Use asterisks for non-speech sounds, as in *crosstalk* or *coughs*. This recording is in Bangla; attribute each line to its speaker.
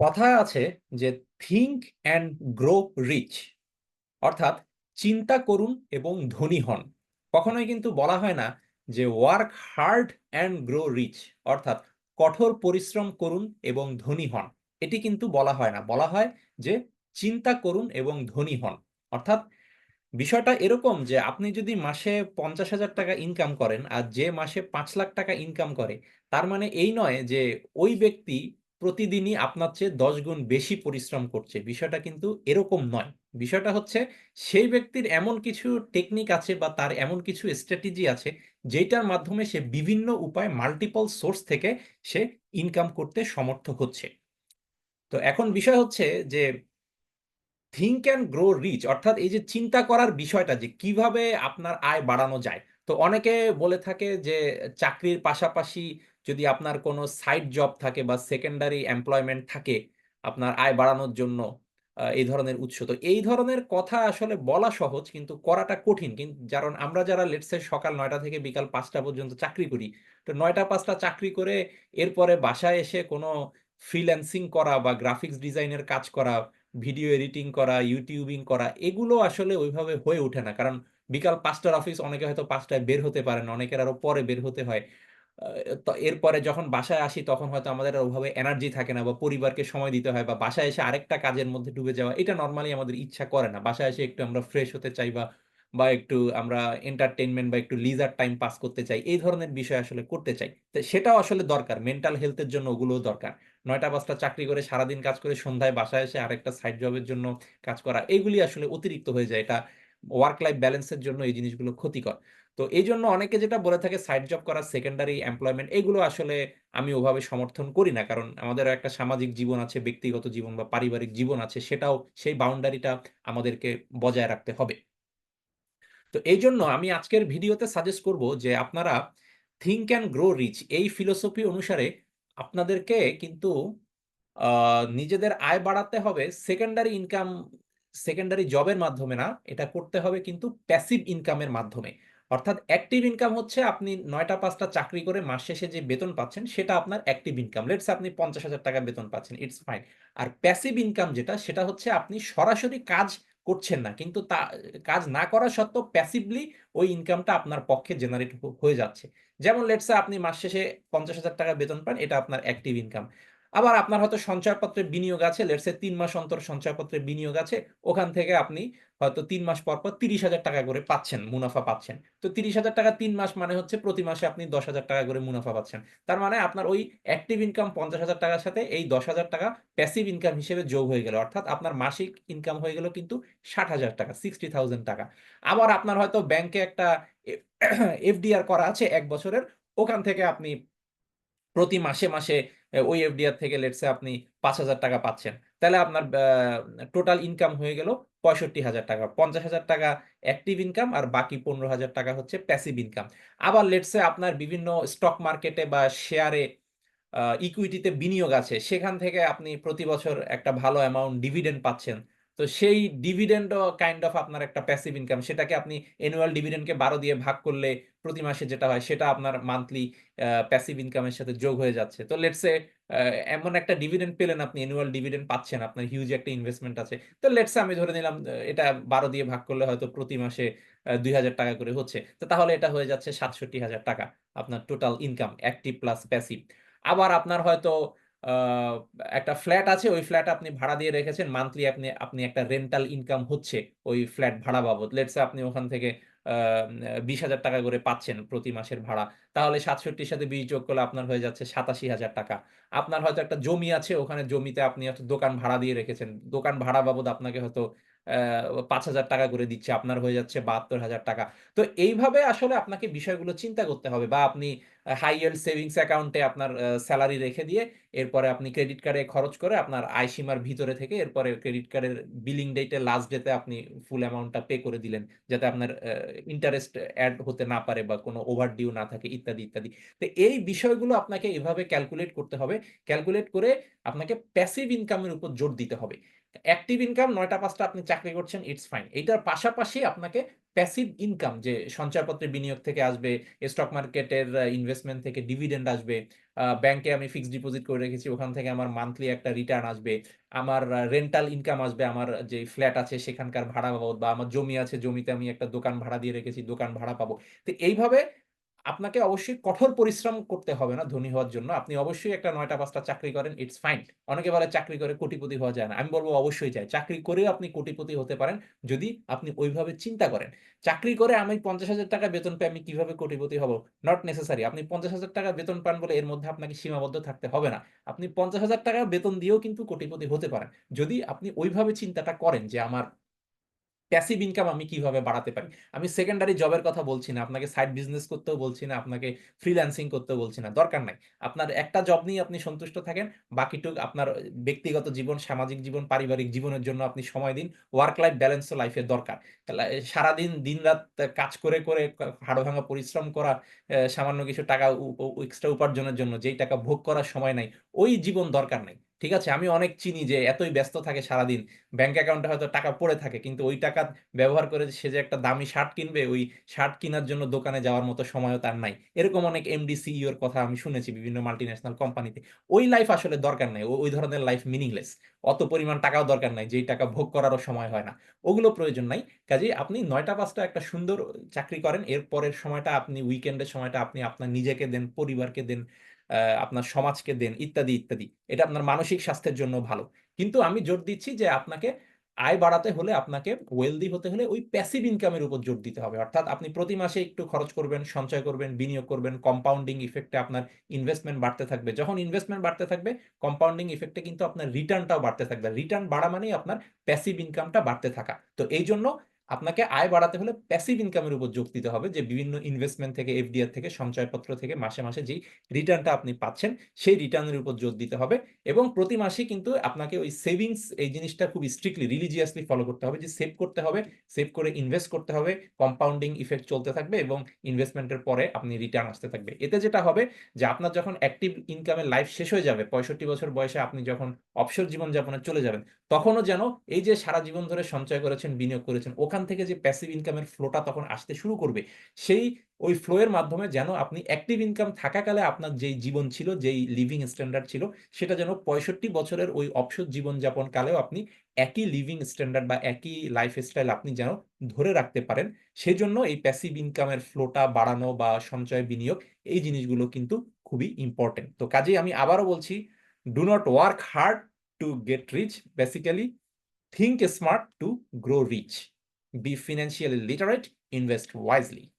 Speaker 1: কথায় আছে যে থিঙ্ক অ্যান্ড গ্রো রিচ অর্থাৎ চিন্তা করুন এবং ধনী হন। কখনোই কিন্তু বলা হয় না যে work hard and grow rich অর্থাৎ কঠোর পরিশ্রম করুন এবং ধনী হন। এটি কিন্তু বলা হয় না। বলা হয় যে চিন্তা করুন এবং ধনী হন। অর্থাৎ বিষয়টা এরকম যে আপনি যদি মাসে পঞ্চাশ হাজার টাকা ইনকাম করেন আর যে মাসে পাঁচ লাখ টাকা ইনকাম করে, তার মানে এই নয় যে ওই ব্যক্তি প্রতিদিনই আপনার চেয়ে দশ গুণ বেশি পরিশ্রম করছে। বিষয়টা কিন্তু এরকম নয়। বিষয়টা হচ্ছে, সেই ব্যক্তির এমন কিছু টেকনিক আছে বা তার এমন কিছু স্ট্র্যাটেজি আছে যেটার মাধ্যমে সে বিভিন্ন উপায় মাল্টিপল সোর্স থেকে সে ইনকাম করতে সমর্থ হচ্ছে। তো এখন বিষয় হচ্ছে যে থিঙ্ক অ্যান্ড গ্রো রিচ অর্থাৎ এই যে চিন্তা করার বিষয়টা যে কীভাবে আপনার আয় বাড়ানো যায় তো অনেকে বলে থাকে যে, চাকরির পাশাপাশি যদি আপনার কোনো সাইড জব থাকে বা সেকেন্ডারি এমপ্লয়মেন্ট থাকে আপনার আয় বাড়ানোর জন্য এই ধরনের উৎস। তো এই ধরনের কথা আসলে বলা সহজ কিন্তু করাটা কঠিন। কিন্তু কারণ আমরা যারা লেটসে সকাল নয়টা থেকে বিকাল পাঁচটা পর্যন্ত চাকরি করি, তো নয়টা পাঁচটা চাকরি করে এরপরে বাসায় এসে কোনো ফ্রিল্যান্সিং করা বা গ্রাফিক্স ডিজাইনের কাজ করা ভিডিও এডিটিং করা ইউটিউবিং করা, এগুলো আসলে ওইভাবে হয়ে ওঠে না। কারণ বিকাল পাঁচটার অফিস অনেকে হয়তো পাঁচটায় বের হতে পারেন, অনেকের আরও পরে বের হতে হয়। এরপরে যখন বাসায় আসি তখন হয়তো আমাদের ওভাবে এনার্জি থাকে না বা পরিবারকে সময় দিতে হয় বা বাসায় এসে আরেকটা কাজের মধ্যে ডুবে যাওয়া, এটা নর্মালি আমাদের ইচ্ছা করে না। বাসায় এসে একটু আমরা ফ্রেশ হতে চাই বা বা একটু আমরা এন্টারটেনমেন্ট বা একটু লিজার টাইম পাস করতে চাই, এই ধরনের বিষয় আসলে করতে চাই। সেটাও আসলে দরকার মেন্টাল হেলথের জন্য ওগুলোও দরকার। নয়টা পাঁচটা চাকরি করে সারাদিন কাজ করে সন্ধ্যায় বাসায় এসে আরেকটা সাইড জবের জন্য কাজ করা, এগুলি আসলে অতিরিক্ত হয়ে যায়। এটা ওয়ার্ক লাইফ ব্যালেন্সের জন্য এই জিনিসগুলো ক্ষতিকর। তো এই জন্য অনেকে যেটা বলে থাকে সাইড জব করা সেকেন্ডারি এমপ্লয়মেন্ট এগুলো আসলে আমি ওভাবে সমর্থন করি না। কারণ আমাদের একটা সামাজিক জীবন আছে, ব্যক্তিগত জীবন বা পারিবারিক জীবন আছে, সেটাও সেই বাউন্ডারিটা আমাদেরকে বজায় রাখতে হবে। তো এই জন্য আমি আজকের ভিডিওতে সাজেস্ট করব যে আপনারা থিঙ্ক অ্যান্ড গ্রো রিচ এই ফিলোসফি অনুসারে আপনাদেরকে কিন্তু নিজেদের আয় বাড়াতে হবে সেকেন্ডারি ইনকাম সেকেন্ডারি জবের মাধ্যমে না, এটা করতে হবে কিন্তু প্যাসিভ ইনকামের মাধ্যমে। অর্থাৎ অ্যাক্টিভ ইনকাম হচ্ছে আপনি নয়টা, পাঁচটা চাকরি করে মাস শেষে যে বেতন পাচ্ছেন, সেটা আপনার অ্যাক্টিভ ইনকাম লেটস আপনি পঞ্চাশ হাজার টাকা বেতন পাচ্ছেন ইটস ফাইন আর প্যাসিভ ইনকাম যেটা, সেটা হচ্ছে আপনি সরাসরি কাজ করছেন না, কিন্তু তা, কাজ না করা সত্ত্বেও প্যাসিভলি ওই ইনকামটা আপনার পক্ষে জেনারেট হয়ে যাচ্ছে। যেমন লেটসে আপনি মাস শেষে পঞ্চাশ হাজার টাকা বেতন পান, এটা আপনার অ্যাক্টিভ ইনকাম আবার আপনার হয়তো সঞ্চয়পত্রে বিনিয়োগ আছে লেটসে তিন মাস অন্তর সঞ্চয়পত্রে বিনিয়োগ আছে, ওখান থেকে আপনি হয়তো তিন মাস পর পর তিরিশ হাজার টাকা করে পাচ্ছেন, মুনাফা পাচ্ছেন। তো তিরিশ হাজার টাকা তিন মাস মানে হচ্ছে প্রতি মাসে আপনি দশ হাজার টাকা করে মুনাফা পাচ্ছেন। তার মানে আপনার ওই অ্যাক্টিভ ইনকাম পঞ্চাশ হাজার টাকার সাথে এই দশ হাজার টাকা প্যাসিভ ইনকাম হিসেবে যোগ হয়ে গেল। অর্থাৎ আপনার মাসিক ইনকাম হয়ে গেল কিন্তু ষাট হাজার টাকা সিক্সটি থাউজেন্ড টাকা। আবার আপনার হয়তো ব্যাংকে একটা এফডিআর *coughs* করা আছে এক বছরের, ওখান থেকে আপনি প্রতি মাসে মাসে ওই এফডিআর থেকে লেটসে আপনি পাঁচ হাজার টাকা পাচ্ছেন। তাহলে আপনার টোটাল ইনকাম হয়ে গেল পঁয়ষট্টি হাজার টাকা। পঞ্চাশ হাজার টাকা অ্যাক্টিভ ইনকাম আর বাকি পনেরো হাজার টাকা হচ্ছে প্যাসিভ ইনকাম আবার লেটসে আপনার বিভিন্ন স্টক মার্কেটে বা শেয়ারে ইকুইটিতে বিনিয়োগ আছে, সেখান থেকে আপনি প্রতি বছর একটা ভালো অ্যামাউন্ট ডিভিডেন্ড পাচ্ছেন। তো সেই ডিভিডেন্ডও কাইন্ড অফ আপনার একটা প্যাসিভ ইনকাম সেটাকে আপনি অ্যানুয়াল ডিভিডেন্ডকে বারো দিয়ে ভাগ করলে প্রতি মাসে যেটা হয়, সেটা আপনার মান্থলি প্যাসিভ ইনকামের সাথে যোগ হয়ে যাচ্ছে। তো লেটসে এমন একটা ডিভিডেন্ড পেলেন আপনি অ্যানুয়াল ডিভিডেন্ড পাচ্ছেন, আপনার হিউজ একটা ইনভেস্টমেন্ট আছে। তো লেটসে আমি ধরে নিলাম এটা বারো দিয়ে ভাগ করলে হয়তো প্রতি মাসে দুই হাজার টাকা করে হচ্ছে। তো তাহলে এটা হয়ে যাচ্ছে সাতষট্টি হাজার টাকা আপনার total income active plus passive আবার আপনার হয়তো একটা ফ্ল্যাট আছে, ওই ফ্ল্যাট আপনি ভাড়া দিয়ে রেখেছেন মান্থলি আপনি আপনি একটা রেন্টাল ইনকাম হচ্ছে ওই ফ্ল্যাট ভাড়া বাবদ। লেটসে আপনি ওখান থেকে বিশ হাজার টাকা করে পাচ্ছেন প্রতি মাসের ভাড়া। তাহলে সাতষট্টির সাথে বিশ যোগ করলে আপনার হয়ে যাচ্ছে সাতাশি হাজার টাকা। আপনার হয়তো একটা জমি আছে, ওখানে জমিতে আপনি হয়তো দোকান ভাড়া দিয়ে রেখেছেন। দোকান ভাড়া বাবদ আপনাকে হয়তো পাঁচ হাজার টাকা করে দিচ্ছে, আপনার হয়ে যাচ্ছে বাহাত্তর হাজার টাকা। তো এইভাবে আসলে আপনাকে বিষয়গুলো চিন্তা করতে হবে বা আপনি হাই ইয়েল্ড সেভিংস অ্যাকাউন্টে আপনার স্যালারি রেখে দিয়ে এরপরে আপনি ক্রেডিট কার্ডে খরচ করে আপনার আয় সীমার ভিতরে থেকে এরপরে ক্রেডিট কার্ডের বিলিং ডেটে লাস্ট ডেতে আপনি ফুল অ্যামাউন্টটা পে করে দিলেন, যাতে আপনার ইন্টারেস্ট অ্যাড হতে না পারে বা কোনো ওভার ডিউ না থাকে, ইত্যাদি ইত্যাদি। তো এই বিষয়গুলো আপনাকে এভাবে ক্যালকুলেট করতে হবে। ক্যালকুলেট করে আপনাকে প্যাসিভ ইনকামের উপর জোর দিতে হবে। অ্যাক্টিভ ইনকাম নয়টা পাঁচটা আপনি চাকরি করছেন ইটস ফাইন এটার পাশাপাশি আপনাকে প্যাসিভ ইনকাম যে সঞ্চয়পত্রের বিনিয়োগ থেকে আসবে স্টক মার্কেটের ইনভেস্টমেন্ট থেকে ডিভিডেন্ড আসবে ব্যাংকে আমি ফিক্সড ডিপোজিট করে রেখেছি। ওখান থেকে আমার মান্থলি একটা রিটার্ন আসবে। আমার রেন্টাল ইনকাম আসবে। আমার যে ফ্ল্যাট আছে সেখানকার ভাড়া বাবদ বা আমার জমি আছে, জমিতে আমি একটা দোকান ভাড়া দিয়ে রেখেছি, দোকান ভাড়া পাবো। তো এইভাবে আপনাকে অবশ্যই কঠোর পরিশ্রম করতে হবে না ধনী হওয়ার জন্য। আপনি অবশ্যই একটা নয়টা পাঁচটা চাকরি করেন, ইটস ফাইন। অনেকে বলে চাকরি করে কোটিপতি হওয়া যায় না। আমি বলব অবশ্যই যায়। চাকরি করেও আপনি কোটিপতি হতে পারেন যদি আপনি ওইভাবে চিন্তা করেন। চাকরি করে আমি ৳৫০,০০০ বেতন পাই, আমি কীভাবে কোটিপতি হব? Not necessary. আপনি ৳৫০,০০০ বেতন পান বলে এর মধ্যে আপনাকে সীমাবদ্ধ থাকতে হবে না। আপনি ৳৫০,০০০ বেতন দিয়েও কিন্তু কোটিপতি হতে পারেন। যদি আপনি ওইভাবে চিন্তাটা করেন যে আমার প্যাসিভ ইনকাম আমি কীভাবে বাড়াতে পারি? আমি সেকেন্ডারি জবের কথা বলছি না। আপনাকে সাইড বিজনেস করতেও বলছি না। আপনাকে ফ্রিল্যান্সিং করতেও বলছি না। দরকার নাই। আপনার একটা জব নিয়ে আপনি সন্তুষ্ট থাকেন। বাকিটুক আপনার ব্যক্তিগত জীবন, সামাজিক জীবন, পারিবারিক জীবনের জন্য আপনি সময় দিন। ওয়ার্ক লাইফ ব্যালেন্স লাইফের দরকার। সারাদিন দিনরাত কাজ করে, করে হাড় ভাঙা পরিশ্রম করা, সামান্য কিছু টাকা এক্সট্রা উপার্জনের জন্য যেই টাকা ভোগ করার সময় নাই, ওই জীবন দরকার নাই। ঠিক আছে? আমি অনেক চিনি যে এতই ব্যস্ত থাকে সারাদিন। ব্যাংক অ্যাকাউন্টে হয়তো টাকা পড়ে থাকে। কিন্তু ওই টাকা ব্যবহার করে সে যে একটা দামি শার্ট কিনবে, ওই শার্ট কেনার জন্য দোকানে যাওয়ার মতো সময়ও তার নাই। এরকম অনেক এমডি, সিইও এর কথা আমি শুনেছি বিভিন্ন মাল্টিন্যাশনাল কোম্পানিতে। ওই লাইফ আসলে দরকার নাই। ওই ধরনের লাইফ মিনিংলেস। অত পরিমাণ টাকাও দরকার নাই যেই টাকা ভোগ করারও সময় হয় না। ওগুলো প্রয়োজন নাই। কাজেই আপনি ৯ টা ৫ টা একটা সুন্দর চাকরি করেন। এর পরের সময়টা আপনি উইকেন্ডের সময়টা আপনি আপনার নিজেকে দেন, পরিবারকে দেন, আপনার সমাজকে দেন ইত্যাদি, ইত্যাদি। এটা আপনার মানসিক স্বাস্থ্যের জন্য ভালো। কিন্তু আমি জোর দিচ্ছি যে আপনাকে আয় বাড়াতে হলে আপনাকে ওয়েলথি হতে হলে ওই প্যাসিভ ইনকামের উপর জোর দিতে হবে। অর্থাৎ আপনি প্রতি মাসে একটু খরচ করবেন, সঞ্চয় করবেন, বিনিয়োগ করবেন। কম্পাউন্ডিং ইফেক্টে আপনার ইনভেস্টমেন্ট বাড়তে থাকবে। যখন ইনভেস্টমেন্ট বাড়তে থাকবে, কম্পাউন্ডিং ইফেক্টে কিন্তু আপনার রিটার্নটাও বাড়তে থাকবে। রিটার্ন বাড়া মানেই আপনার প্যাসিভ ইনকামটা বাড়তে থাকা। তো এইজন্য আপনাকে আয় বাড়াতে হলে প্যাসিভ ইনকামের উপর যোগ দিতে হবে যে বিভিন্ন ইনভেস্টমেন্ট থেকে, এফডিআর থেকে, সঞ্চয়পত্র থেকে মাসে, মাসে যেই রিটার্নটা আপনি পাচ্ছেন, সেই রিটার্নের উপর জোর দিতে হবে এবং প্রতি মাসেই কিন্তু আপনাকে ওই সেভিংস এই জিনিসটা খুব স্ট্রিক্টলি রিলিজিয়াসলি ফলো করতে হবে যে সেভ করতে হবে, সেভ করে ইনভেস্ট করতে হবে, কম্পাউন্ডিং ইফেক্ট চলতে থাকবে এবং ইনভেস্টমেন্টের পরে আপনি রিটার্ন আসতে থাকবে। এতে যেটা হবে যে আপনার যখন অ্যাক্টিভ ইনকামের লাইফ শেষ হয়ে যাবে, ৬৫ বছর বয়সে আপনি যখন অবসর জীবনযাপনে চলে যাবেন, তখনও যেন এই যে সারা জীবন ধরে সঞ্চয় করেছেন, বিনিয়োগ করেছেন, ওখান থেকে যে প্যাসিভ ইনকাম এর ফ্লো টা তখন আসতে শুরু করবে, সেই ওই ফ্লো এর মাধ্যমে যেন আপনি অ্যাক্টিভ ইনকাম থাকাকালে আপনার যেই জীবন ছিল, যেই লিভিং স্ট্যান্ডার্ড ছিল, সেটা যেন ৬৫ বছরের ওই অবসর জীবনযাপন কালেও আপনি একই লিভিং স্ট্যান্ডার্ড বা একই লাইফস্টাইল আপনি যেন ধরে রাখতে পারেন। সেজন্য এই প্যাসিভ ইনকামের ফ্লোটা বাড়ানো বা সঞ্চয়, বিনিয়োগ এই জিনিসগুলো কিন্তু খুবই ইম্পোর্টেন্ট। তো কাজেই আমি আবারও বলছি, do not work hard to get rich. Basically think smart to grow rich. Be financially literate, invest wisely.